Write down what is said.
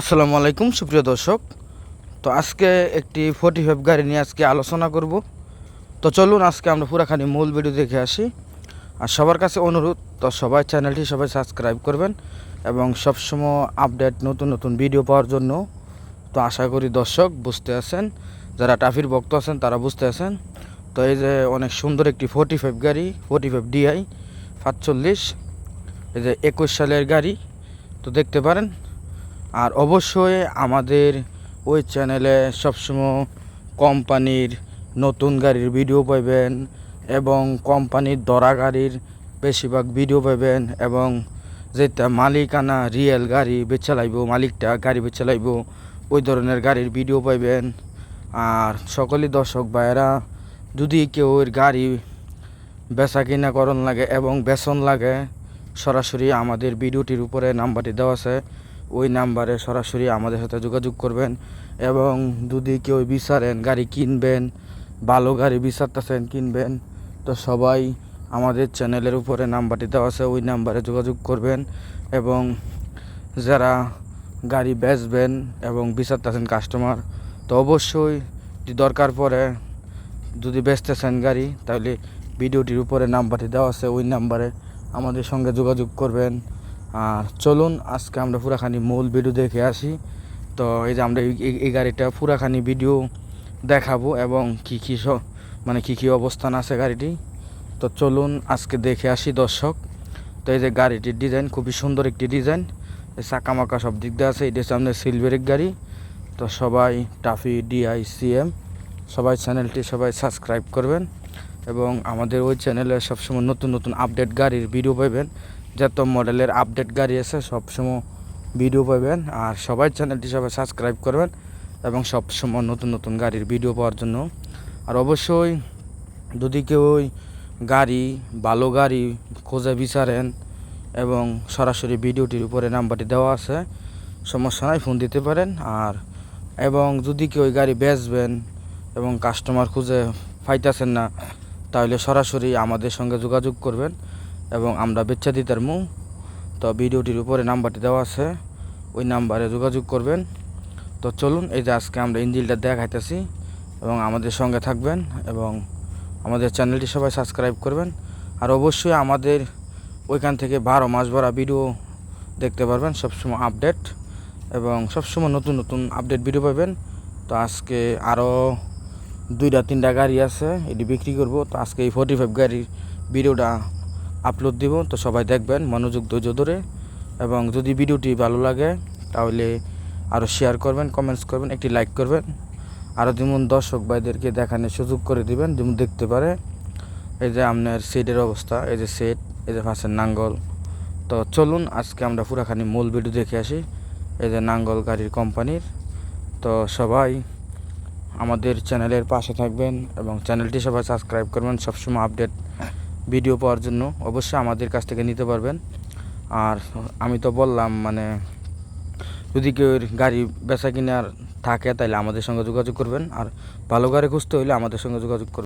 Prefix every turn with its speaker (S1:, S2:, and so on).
S1: আসসালামু আলাইকুম, সুপ্রিয় দর্শক। তো আজকে একটি ফোর্টি ফাইভ গাড়ি নিয়ে আজকে আলোচনা করব। তো চলুন আজকে আমরা পুরাখানি মূল ভিডিও দেখে আসি। আর সবার কাছে অনুরোধ, তো সবাই চ্যানেলটি সবাই সাবস্ক্রাইব করবেন এবং সবসময় আপডেট, নতুন নতুন ভিডিও পাওয়ার জন্য। তো আশা করি দর্শক বুঝতে আছেন, যারা টাফির ভক্ত আছেন তারা বুঝতে আছেন। তো এই যে অনেক সুন্দর একটি ফোর্টি ফাইভ গাড়ি ফোর্টি ফাইভ ডিআই সাতচল্লিশ এই যে একুশ সালের গাড়ি। তো দেখতে পারেন আর অবশ্যই আমাদের ওই চ্যানেলে সবসময় কোম্পানির নতুন গাড়ির ভিডিও পাইবেন এবং কোম্পানির দরা গাড়ির বেশিরভাগ ভিডিও পাইবেন এবং যেটা মালিকানা রিয়েল গাড়ি বেচা লাইব, মালিকটা গাড়ি বেচা লাইব, ওই ধরনের গাড়ির ভিডিও পাইবেন আর সকলেই দর্শক ভাইয়েরা, যদি কেউ গাড়ি বেচা কিনা করণ লাগে এবং বেচন লাগে, সরাসরি আমাদের ভিডিওটির উপরে নাম্বারটি দেওয়া আছে। ওই নাম্বারে সরাসরি আমাদের সাথে যোগাযোগ করবেন এবং যদি কেউ বিচারেন, গাড়ি কিনবেন, ভালো গাড়ি বিচারতেছেন কিনবেন, তো সবাই আমাদের চ্যানেলের উপরে নাম্বারটি দেওয়া আছে, ওই নাম্বারে যোগাযোগ করবেন এবং যারা গাড়ি বেচবেন এবং বিচারতেছেন কাস্টমার তো অবশ্যই দরকার পড়ে যদি বেচতেছেন গাড়ি, তাহলে ভিডিওটির উপরে নাম্বারটি দেওয়া আছে, ওই নাম্বারে আমাদের সঙ্গে যোগাযোগ করবেন। আর চলুন, আজকে আমরা পুরাখানি মূল ভিডিও দেখে আসি। তো এই যে আমরা এই- গাড়িটা পুরাখানি ভিডিও দেখাবো এবং কী কী মানে কী কী অবস্থান আছে গাড়িটি। তো চলুন, আজকে দেখে আসি দর্শক। তো এই যে গাড়িটির ডিজাইন খুবই সুন্দর একটি ডিজাইন এই চাকা মাকা সব দিক দিয়ে আছে এটা হচ্ছে আমাদের সিলভারের গাড়ি। তো সবাই টাফি ডিআই সিএম সবাই চ্যানেলটি সবাই সাবস্ক্রাইব করবেন। এবং আমাদের ওই চ্যানেলে সবসময় নতুন নতুন আপডেট গাড়ির ভিডিও পাবেন। যত মডেলের আপডেট গাড়ি আছে, সবসময় ভিডিও পাবেন। আর সবাই চ্যানেলটি সবাই সাবস্ক্রাইব করবেন এবং সবসময় নতুন নতুন গাড়ির ভিডিও পাওয়ার জন্য। আর অবশ্যই যদি কেউ ওই গাড়ি, ভালো গাড়ি খোঁজে বিচারেন এবং সরাসরি ভিডিওটির উপরে নাম্বারটি দেওয়া আছে, সমস্যা নাই ফোন দিতে পারেন। আর, এবং যদি কেউ গাড়ি বেচবেন এবং কাস্টমার খুঁজে পাইতেছেন না, তাহলে সরাসরি আমাদের সঙ্গে যোগাযোগ করবেন। এবং আমরা বেচা দিতে মু তো ভিডিওটির উপরে নাম্বারটি দেওয়া আছে, ওই নাম্বারে যোগাযোগ করবেন। তো চলুন, এই যে আজকে আমরা ইঞ্জিলটা দেখাইতেছি এবং আমাদের সঙ্গে থাকবেন এবং আমাদের চ্যানেলটি সবাই সাবস্ক্রাইব করবেন। আর অবশ্যই আমাদের ওইখান থেকে বারো মাস ভরা ভিডিও দেখতে পারবেন, সবসময় আপডেট এবং সবসময় নতুন নতুন আপডেট ভিডিও পাবেন। তো আজকে আরও দুইটা, তিনটা গাড়ি আছে, এটি বিক্রি করব। তো আজকে এই ফোর্টি ফাইভ গাড়ির ভিডিওটা আপলোড দিব, তো সবাই দেখবেন মনোযোগ ধৈর্য ধরে। এবং যদি ভিডিওটি ভালো লাগে, তাহলে আরও শেয়ার করবেন কমেন্টস করবেন, একটি লাইক করবেন। আরও যেমন দর্শক ভাইদেরকে দেখানোর সুযোগ করে দিবেন, যেমন দেখতে পারে। এই যে আপনার সেটের অবস্থা, এই যে সেট এই যে ফাঁসের নাঙ্গল। তো চলুন, আজকে আমরা পুরাখানি মূল ভিডিও দেখে আসি। এই যে নাঙ্গল গাড়ির কোম্পানির তো সবাই আমাদের চ্যানেলের পাশে থাকবেন এবং চ্যানেলটি সবাই সাবস্ক্রাইব করবেন, সবসময় আপডেট ভিডিও পাওয়ার জন্য অবশ্যই আমাদের কাছ থেকে নিতে পারবেন। আর আমি তো বললাম মানে যদি কেউ গাড়ি বেচা কিনে আর থাকে, তাহলে আমাদের সঙ্গে যোগাযোগ করবেন। আর ভালো গাড়ি খুঁজতে হলে আমাদের সঙ্গে যোগাযোগ করবেন।